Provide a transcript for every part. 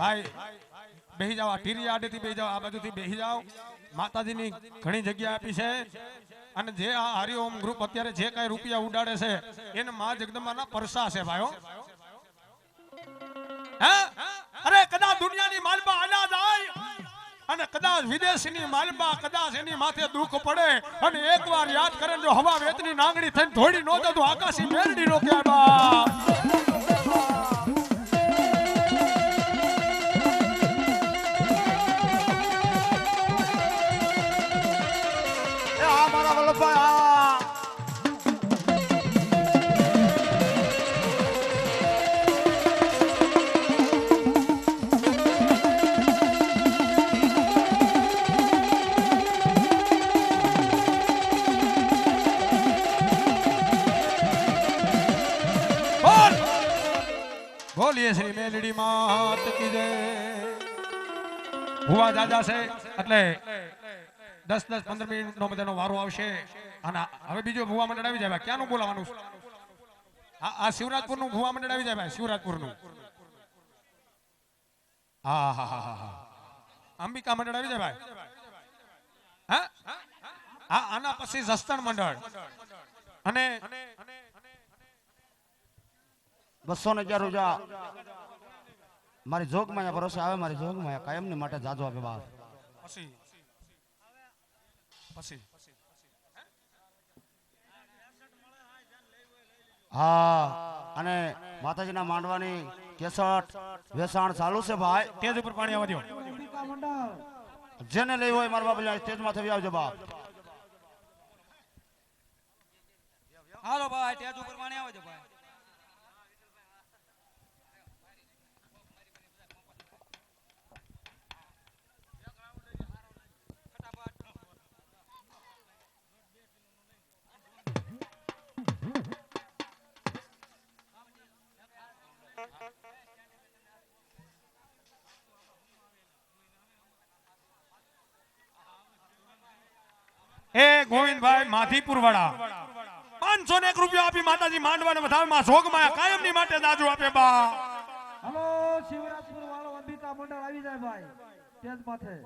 ભાઈ, બેહી જાવ આ ટીરી આડેથી બેહી જાઓ, આ બાજુથી બેહી જાવ માતાજીની ઘણી જગ્યા આપી છે. અને જે આ હરિઓમ ગ્રુપ અત્યારે જે કાંઈ રૂપિયા ઉડાડે છે, એને મા જગદંબાના પરસા છે ભાઈઓ હે? અરે કદાચ દુનિયાની માલબા આલા જાય અને કદાચ વિદેશની માલબા કદાચ એની માથે દુઃખ પડે અને એકવાર યાદ કરે જો હવા વેતની નાંગણી થઈને થોડી નો તો આકાશી મેરડી નો બાપ. આ મારા વલ્લભભાઈ ભુવા દાદા છે. એટલે દસ દસ, પંદર મિનિટ નો બધાનો વારો આવશે. અને હવે બીજો ભુવા મંડળ આવી જાય. ક્યાંનું બોલાવાનું આ શિવરાજપુરનું ભુવા મંડળ આવી જાય શિવરાજપુરનું હા હા હા હા હા. અંબિકા મંડળ આવી જાય ભાઈ. હા? હા આના પછી જસ્તણ મંડળ. અને બસો ને અગિયાર મારી માયા ભરોસે આવે મારી જોગમાં કાયમની માટે જાજો આપે બાપ. પછી? પછી? હા અને માતાજીના માંડવાની કેસટ વેસાણ ચાલુ છે ભાઈ. તેજ ઉપર પાણી આવવા દો જેને લેવું હોય મારા બાબુ માં થઈ આવજો બાપ. હાલો ભાઈ તેજ ઉપર પાણી આવજો ભાઈ. એ ગોવિંદભાઈ માધીપુર વાળા પાંચસો ને એક રૂપિયા આપી માતાજી માંડવાને વધારમાં જોગમાં કાયમની માટે દાજુ આપે બા. હલો શિવરાજપુર વાળો અંબિકા મંડળ આવી જાય ભાઈ. તેજ માથે.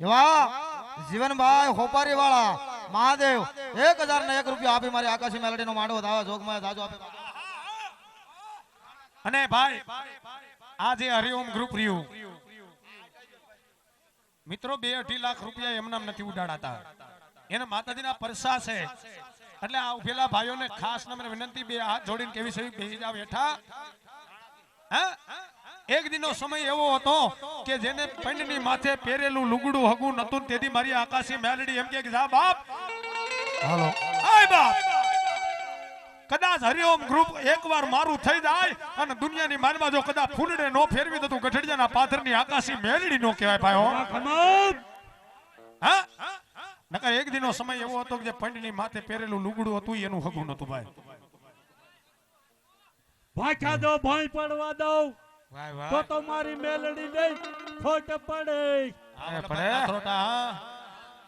એવા જીવનભાઈ હોપારી વાળા મહાદેવ એક હજાર ને એક રૂપિયા આપી મારી આકાશી મેલડી નો માંડવો ધાવા જોગમાં દાજો આપે અને ભાઈ આ હરિઓમ ગ્રુપ રહ્યું. મિત્રો, બે અઢી લાખ રૂપિયા એમનામ નથી ઉડાડાતા. એને માતાજીના પરસા છે. એટલે આ ઉભેલા ભાઈઓને ખાસ નમ્ર વિનંતી, બે હાથ જોડીને કેવી છે બેસી જાવ હેઠા હા? એક દિનો સમય એવો હતો કે જેને પંડની માથે પહેરેલું લુગડું હગું નતું તેથી મારી આકાશી મેલડી એમ કે જા બાપ. હાલો. આય બાપ. કદાચ હરિઓમ ગ્રુપ એકવાર મારું થઈ જાય અને દુનિયાની માનમાં જો કદાચ ફૂલડે નો ફેરવી દો તો ગઢડિયાના પાથરની આકાશી મેલડી નો કહેવાય ભાઈ હો. હા? નકર એક દિનો સમય એવો હતો કે જે પંડની માથે પહેરેલું લુગડું હતું એનું હગું નતું ભાઈ. ભાઈ ખાધો ભાઈ પડવા દઉં. વાહ તો મારી મેલડી નહીં ખોટ પડે.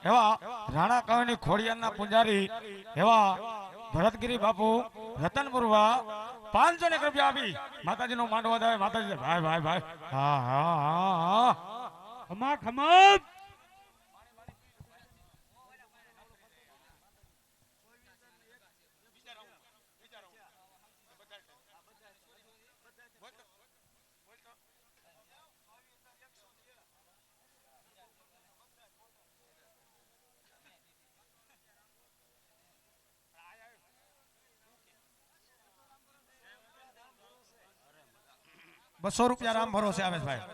એવા રાણા કવિની ખોડિયાના પૂજારી એવા ભરતગીરી બાપુ રતનપુરવા પાંચસો ને રૂપિયા આપી. માતાજી નો માંડવા દે માતાજી ભાઈ ભાઈ ભાઈ હા હા હા હા. ખમા ખમા. બસો રૂપિયા રામ ભરોસે આવે છે ભાઈ.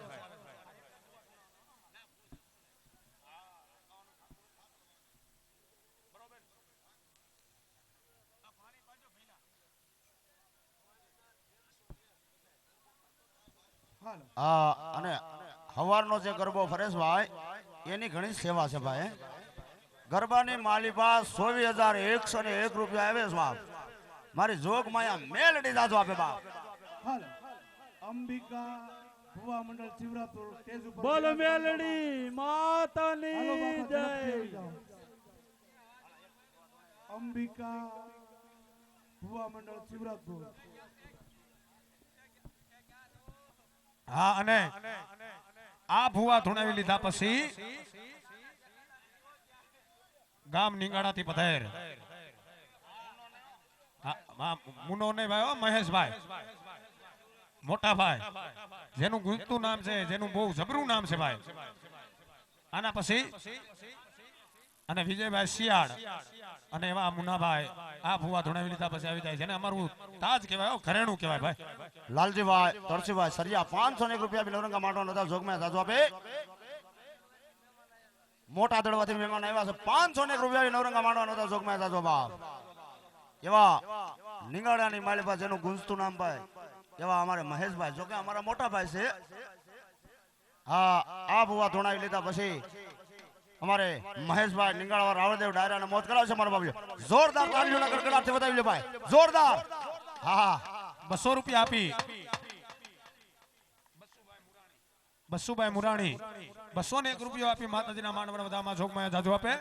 હા અને હવારનો જે ગરબો ફરે છે ભાઈ એની ઘણી સેવા છે ભાઈ ગરબાની માલિપા ચોવીસ હજાર એકસો ને એક રૂપિયા આવે છે બાપ. મારી જોગ માયા મેલડી દાદો આપે બાપ. હાલો અંબિકા ભુવા મંડળ શિવરાજપુર તેજ ઉપર બોલ મેલડી માતાની જય. અંબિકા ભુવા મંડળ શિવરાજપુર. હા અને આ ભુવા ધુણાવી લીધા પછી ગામ નીંગાડાથી પધાર મુનો ને ભાઈ હો, મહેશભાઈ. મોટા ભાઈ, જેનું ગુંજતું નામ છે, જેનું બહુ જબરું નામ છે ભાઈ. આના પછી, અને વિજયભાઈ શિયાળ અને એવા મુનાભાઈ આ ભુવા ધોણાવી લીધા પછી આવી જાય છે. અમારું તાજ કહેવાય ઘરેણું કહેવાય ભાઈ. લાલજીભાઈ, તરસીભાઈ, સરિયા, પાંચસો એક રૂપિયા બી નવરંગા નતા જોગમાં દાદો આપે. મોટા દળવાથી મહેમાન આવ્યા છે, પાંચસો એક રૂપિયા નવરંગા માંડવા નતા જોગમાં દાદો બાપ. એવા નિંગાડાની માલિકા જેનું ગુંજતું નામ ભાઈ. એવા અમારે મહેશભાઈ, જોકે અમારા મોટા ભાઈ છે. હા, આ ભુવા ધોણાવી લીધા પછી અમારે મહેશભાઈ નિંગાળવા રાવળદેવ ડાયરા ને મોત કરાવશે મારા બાબુ જોરદાર તાળીઓના ગડગડાટથી બતાવી લે ભાઈ. જોરદાર. હા બસો રૂપિયા આપી. બસુભાઈ મુરાણી. બસો ને એક રૂપિયો આપી માતાજીના માંડવડ બધામાં જોગમાં જાજુ આપે.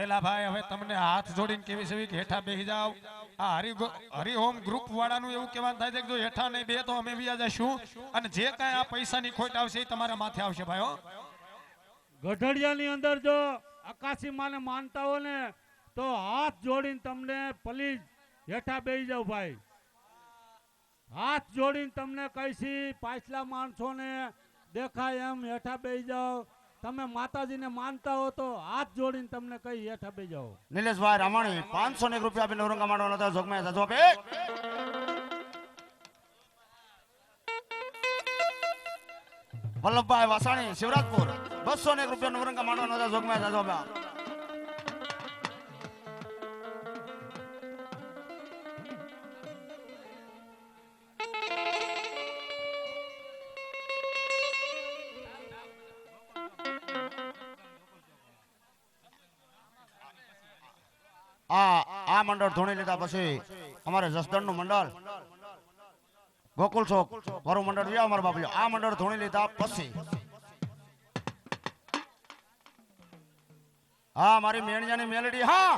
પેલા ભાઈ, હવે તમને હાથ જોડીને કેવી છે? હેઠા બેસી જાવ આ હરિ ગ્રુપ વાળાનું એવું કહેવાનું થાય છે જો હેઠા નહીં બે તો અમે બી જશું. અને જે કાંઈ આ પૈસાની ખોટ આવશે એ તમારા માથે આવશે ભાઈઓ ગઢડિયાની અંદર જો આકાશી માને માનતા હો ને, તો હાથ જોડીને તમને પ્લીઝ હેઠા બેસી જાવ ભાઈ. હાથ જોડીને તમને કહીશી, પાછલા માણસોને દેખાય એમ હેઠા બેસી જાવ તમે માતાજીને માનતા હો તો હાથ જોડીને તમને કઈ હેઠ આપી જાઓ. નિલેશભાઈ રામાણી પાંચસો ને રૂપિયા આપીને નવરંગા માંડવાનો હતો. જોગમાં જાજુ આપે. વલ્લભભાઈ વાસાણી, શિવરાજપુર બસો ને રૂપિયા નવરંગા માંડવાનો હતો. જોગમાં જાજુ આપે. ગોકુલ ચોક મારું મંડળ વ્યા અમારા બાપુ આ મંડળ ધોણી લીધા પછી. હા, મારી મેણિયાની મેલડી, હા.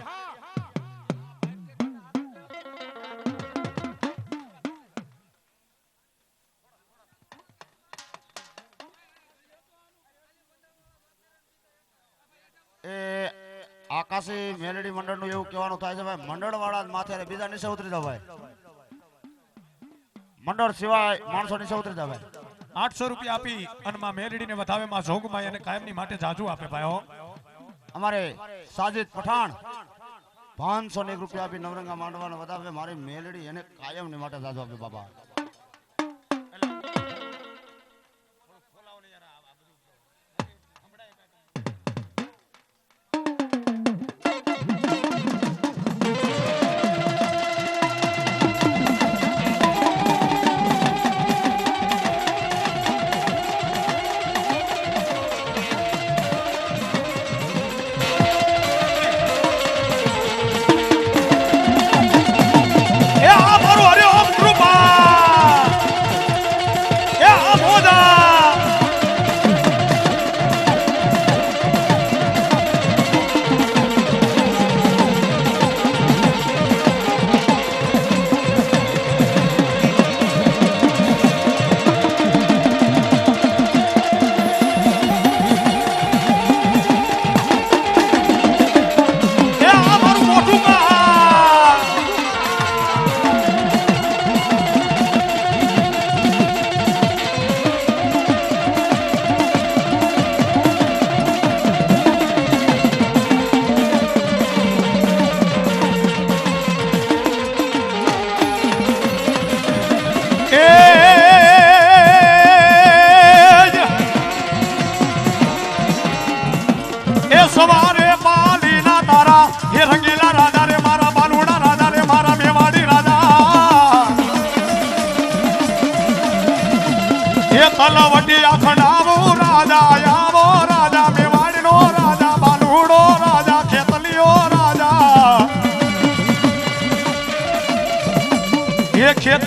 આકાશી મેલડી મંડળનું એવું કહેવાનું થાય છે, ભાઈ મંડળ વાળા માથે બીજા નીચે ઉતરી જાવ ભાઈ. મંડળ સિવાય માણસો નીચે ઉતરી જાવે. આઠસો રૂપિયા આપી અને માં મેરડીને વધાવે માં જોગમાં અને કાયમની માટે જાજુ આપે ભાઈઓ. અમારે સાજિદ પઠાણ પાંચસો ને રૂપિયા આપી નવરંગા માંડવાનો વધાવે મારી મેલડી એને કાયમની માટે જાજુ આપે બાબા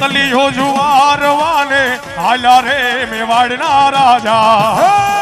ખેતલીઓ જુવાર વાલે. હાલ્યા રે મેવાડના રાજા.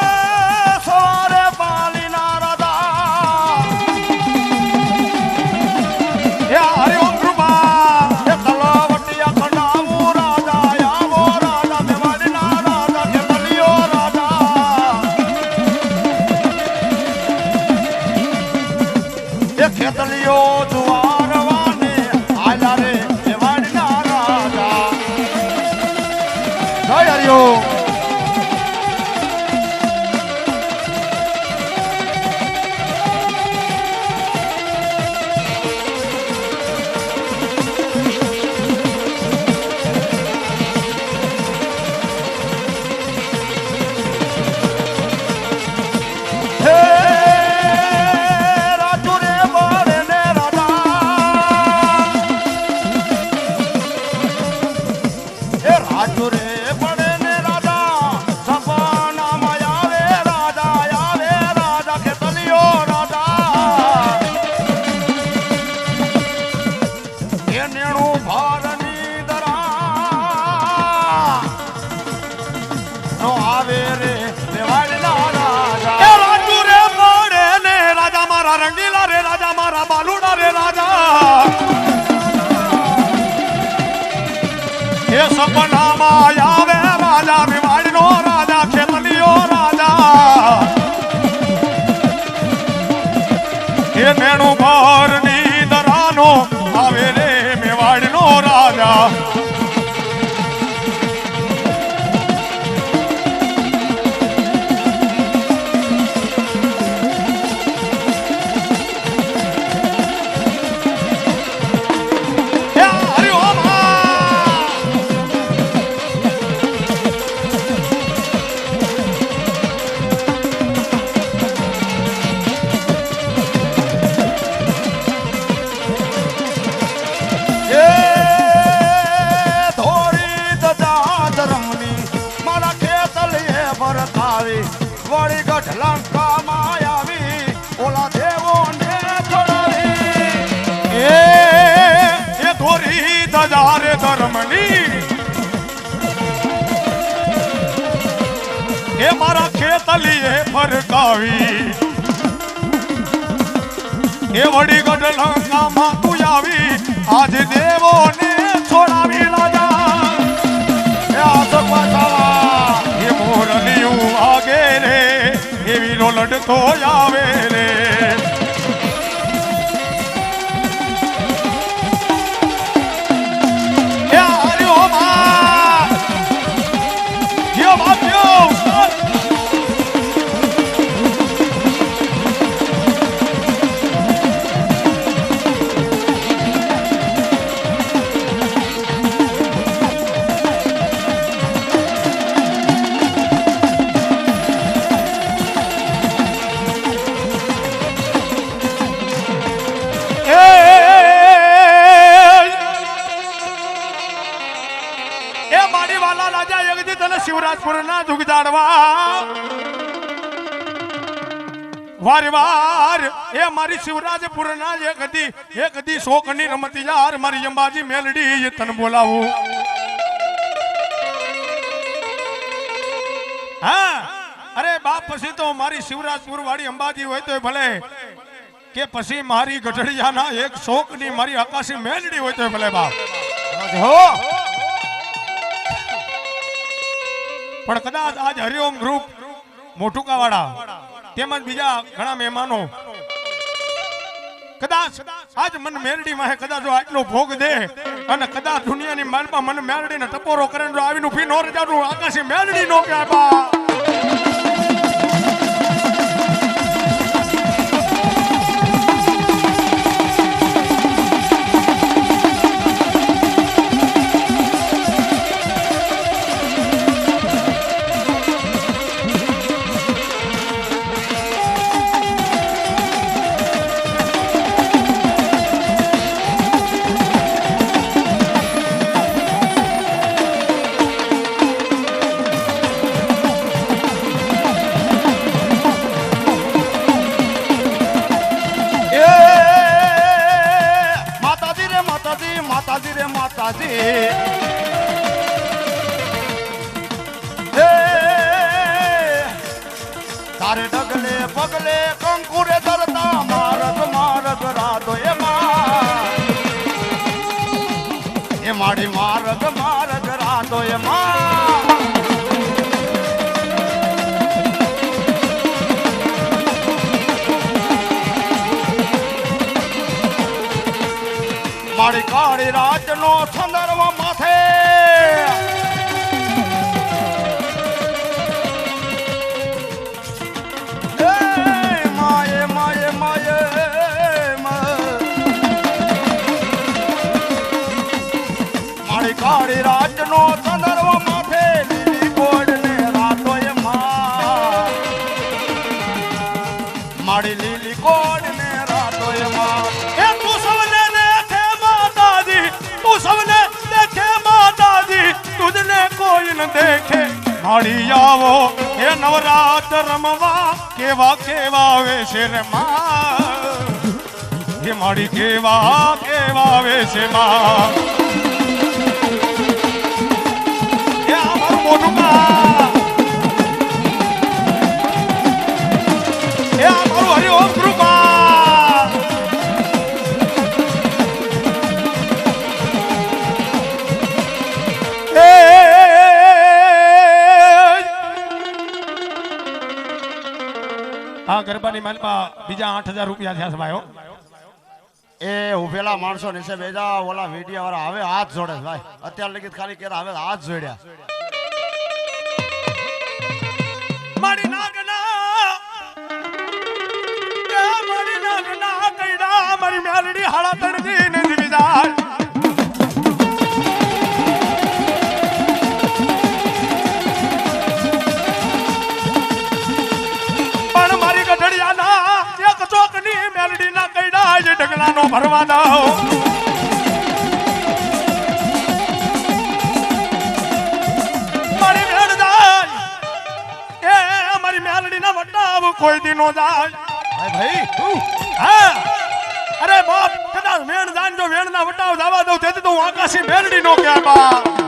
વળી લંકામાં આવી ઓલા દેવોને છોડાવી એ એ મારા ખેતલીએ ફરકાવી એ વડી ગઢલંકામાં તું આવી આજ દેવોને છોડાવી વીરો આવે શોકની રમતી યાર મારી અંબાજી મેલડી તને બોલાવું. હા, અરે બાપ, પછી તો મારી શિવરાજપુર વાળી અંબાજી હોય તો ભલે. કે પછી મારી ગઢડિયાના એક શોકની મારી આકાશી મેલડી હોય તો ભલે બાપ. પણ કદાચ આજ હરિઓમ ગ્રુપ મોટુકાવાળા તેમજ બીજા ઘણા મહેમાનો. કદાચ આજ મન મેરડી માં કદાચ આટલો ભોગ દે અને કદાચ દુનિયાની માલમાં મને મેરડીને ટપોરો કરે ને આવીનું ફી નો રજાનું આકાશી મેરડી નો કે the Lord માડી આવો. એ નવરાત રમવા, કેવા કેવા વેશે રે માં? એ માડી કેવા કેવા વેશે માં? એ આ મારું મોઢું માં? એ આ હરિઓમ આ મહેલમાં બીજા આઠ હજાર રૂપિયા થયા ભાઈઓ. એ ઉભેલા માણસો નીચે બેજા, ઓલા વીડિયા વાળા હવે હાથ જોડે ભાઈ. અત્યાર લગી ખાલી કે હવે હાથ જોડ્યા. મારી નાગના મારી નાગના કઈડા મારી મેલડી હાડા તડતી દઉં મારી મેળ જાય એ અમારી મેલડીના વટાવ કોઈ દી નો જાય ભાઈ હા. અરે બાપ કદાચ વેણ જાય જો વેણના વટાવ જવા દઉં તેથી તો હું આકાશી મેળડી નો ક્યાં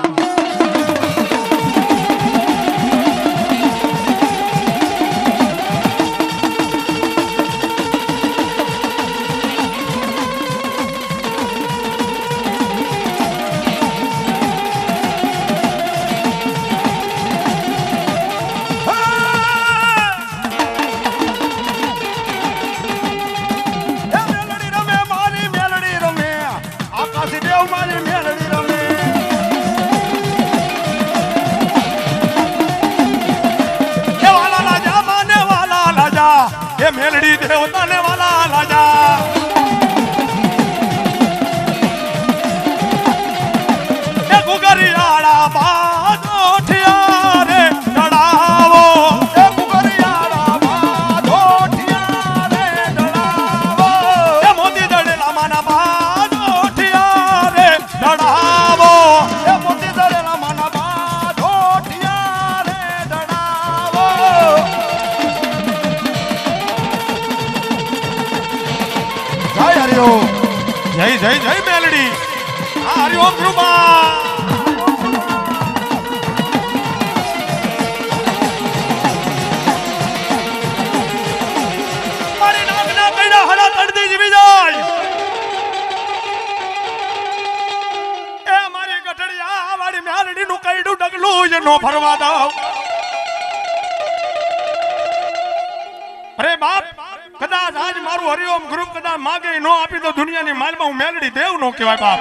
નો કહેવાય બાપ.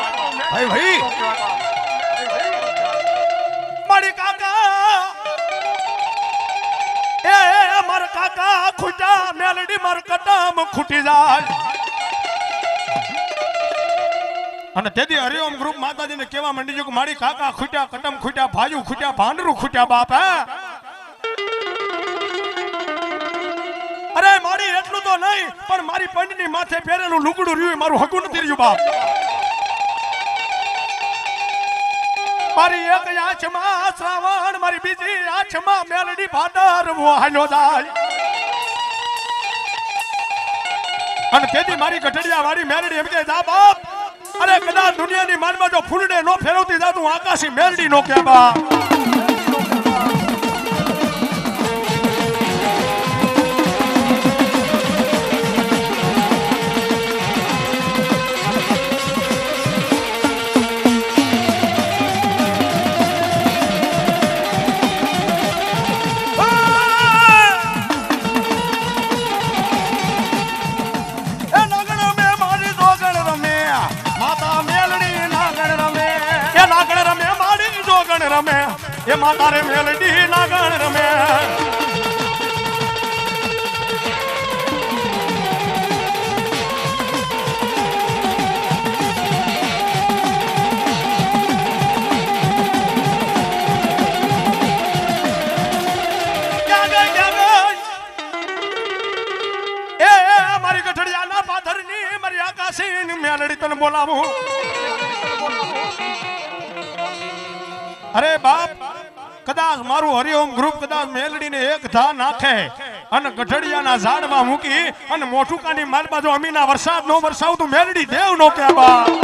ભાઈ ભાઈ. મારી કાકા. એ એ, કાકા ખૂટા મેલડી માર કટમ ખૂટી જાય. અને તેથી હરિઓમ ગ્રુપ માતાજીને કેવા માંડી છે કે મારી કાકા ખૂટ્યા કટમ ખૂટ્યા ભાજુ ખૂટ્યા ભાંડરું ખૂટ્યા બાપ હે. અરે મારી એટલું તો નહીં પણ મારી પંડની માથે પહેરેલું લુગડું રહ્યું મારું હગું નથી રહ્યું બાપ. મારી એક આંખમાં શ્રાવણ, મારી બીજી આંખમાં મેલડી ભાદર હાલ્યો જાય અને તેથી મારી ગઢડિયા વાળી મેલડી એમ કે, જા બાપ, અરે કદાચ દુનિયાની માનમાં જો ફૂલડે નો ફેરવતી જાતું આકાશી મેલડી નો કે બા મારી ગઠડિયાના પાથરની મારી રમે મેલડી તને બોલાવું. અરે બાપ કદાચ મારું હરિઓમ ગ્રુપ કદાચ મેલડીને એક ધા નાખે અને ગઢડિયાના ઝાડમાં મૂકી અને મોઠુકાની માલમાં જો અમીના વરસાદ નો વરસાવ તો મેલડી દેવ નો કે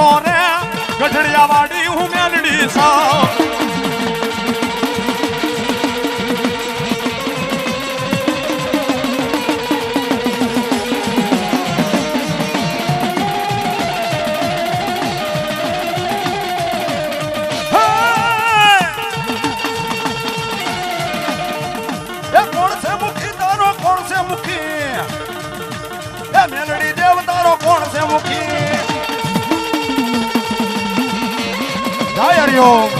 ને કોણ સો રે ગઠડિયા વાડી હું મેલડી સા જય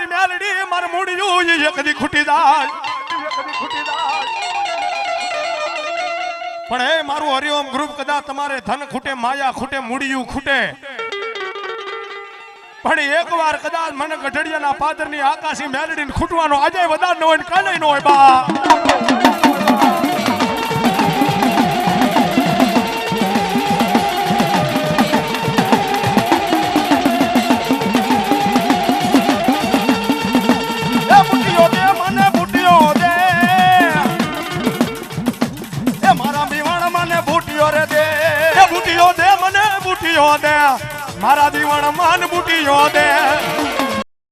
મારી મેલડી, મારે મૂડિયું એકદી ખૂટી જાય. પણ એ મારું હરિઓમ ગ્રુપ કદાચ તમારે ધન ખૂટે, માયા ખૂટે, મૂડિયું ખૂટે. પણ એકવાર કદાચ મને ગઢડિયાના પાદરની આકાશી મેલડીને ખૂટવાનો આજે વધાર ન હોય કાલે ન હોય બા. મારા દીવણ માન બુટીઓ દે.